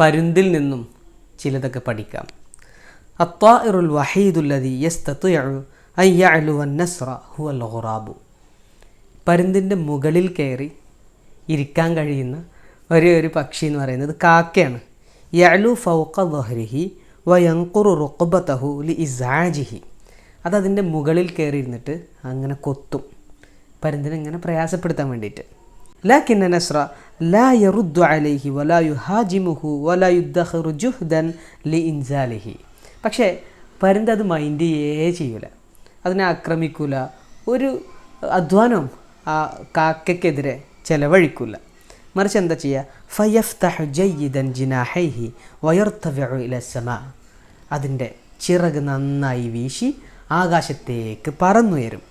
പരുന്തിൽ നിന്നും ചിലതൊക്കെ പഠിക്കാം. അത്വാഇറുൽ വഹീദുല്ലതി യസ്തത്തുയു അയ്യഅലു നസ്ര ഹുവൽ ഹുറാബു പരുന്തിന്റെ മുകളിൽ കയറി ഇരിക്കാൻ കഴിയുന്ന ഒരേ ഒരു പക്ഷി എന്ന് പറയുന്നത് കാക്കയാണ്. യഅലു ഫൗഖ വഹ്രിഹി വയങ്കുറു റുഖബതഹു ലി ഇസാജിഹി അതതിന്റെ മുകളിൽ കയറി ഇരുന്നിട്ട് അങ്ങനെ കൊത്തും. പരുന്തിനെ ഇങ്ങനെ പ്രയാസപ്പെടുത്താൻ വേണ്ടിയിട്ട്. ലാക്കിൻ നസ്ര لا يرد عليه ولا يهاجمه ولا يدخر جهدا لإنزاله പക്ഷെ പരുന്ത് അത് മൈൻഡ് ചെയ്യേ ചെയ്യൂല. അതിനെ ആക്രമിക്കൂല. ഒരു അധ്വാനം ആ കാക്കയ്ക്കെതിരെ ചെലവഴിക്കൂല. മറിച്ച് എന്താ ചെയ്യുക ഫയഫ്തഹു ജയ്യിദൻ ജിനാഹൈഹി വയർത്തവ്യു ഇല സമാ അതിന്റെ ചിറക് നന്നായി വീശി ആകാശത്തേക്ക് പറന്നുയരും.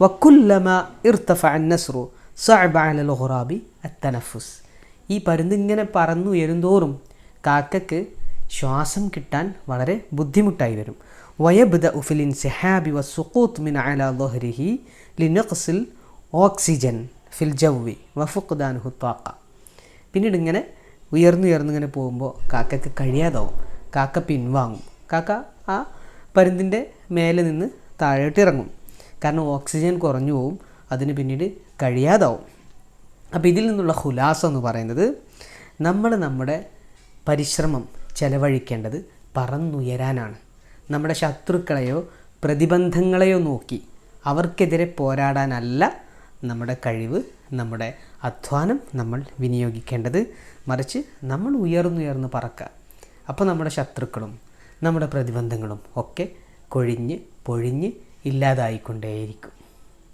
വക്കുല്ലമ ഇർത്തഫ നസ്രു സഅബ അലൽ ഖുറാബി അത്തനഫുസ് ഈ പരുന്ത് ഇങ്ങനെ പറന്നുയരുന്തോറും കാക്കക്ക് ശ്വാസം കിട്ടാൻ വളരെ ബുദ്ധിമുട്ടായി വരും. വയബ്ദ ഉഫിലിൻ സെഹാബി വ സുഖൂത്ത് മിൻ അല ലൊഹരിഹി ലിനഖ്സിൽ ഓക്സിജൻ ഫിൽ ജവ്വി വഫുഖ്ദാൻ ഹുത്താക്ക പിന്നീട് ഇങ്ങനെ ഉയർന്നുയർന്നിങ്ങനെ പോകുമ്പോൾ കാക്കയ്ക്ക് കഴിയാതാവും. കാക്ക പിൻവാങ്ങും. കാക്ക ആ പരുന്തിന്റെ മേലെ നിന്ന് താഴോട്ട് ഇറങ്ങും. കാരണം ഓക്സിജൻ കുറഞ്ഞു പോവും. അതിന് പിന്നീട് കഴിയാതാവും. അപ്പോൾ ഇതിൽ നിന്നുള്ള ഹുലാസ എന്ന് പറയുന്നത് നമ്മൾ നമ്മുടെ പരിശ്രമം ചെലവഴിക്കേണ്ടത് പറന്നുയരാനാണ്. നമ്മുടെ ശത്രുക്കളെയോ പ്രതിബന്ധങ്ങളെയോ നോക്കി അവർക്കെതിരെ പോരാടാനല്ല നമ്മുടെ കഴിവ് നമ്മുടെ അധ്വാനം നമ്മൾ വിനിയോഗിക്കേണ്ടത്. മറിച്ച് നമ്മൾ ഉയർന്നുയർന്ന് പറക്കുക. അപ്പോൾ നമ്മുടെ ശത്രുക്കളും നമ്മുടെ പ്രതിബന്ധങ്ങളും ഒക്കെ കൊഴിഞ്ഞ് പൊഴിഞ്ഞ് ഇല്ലാതായിക്കൊണ്ടേയിരിക്കും.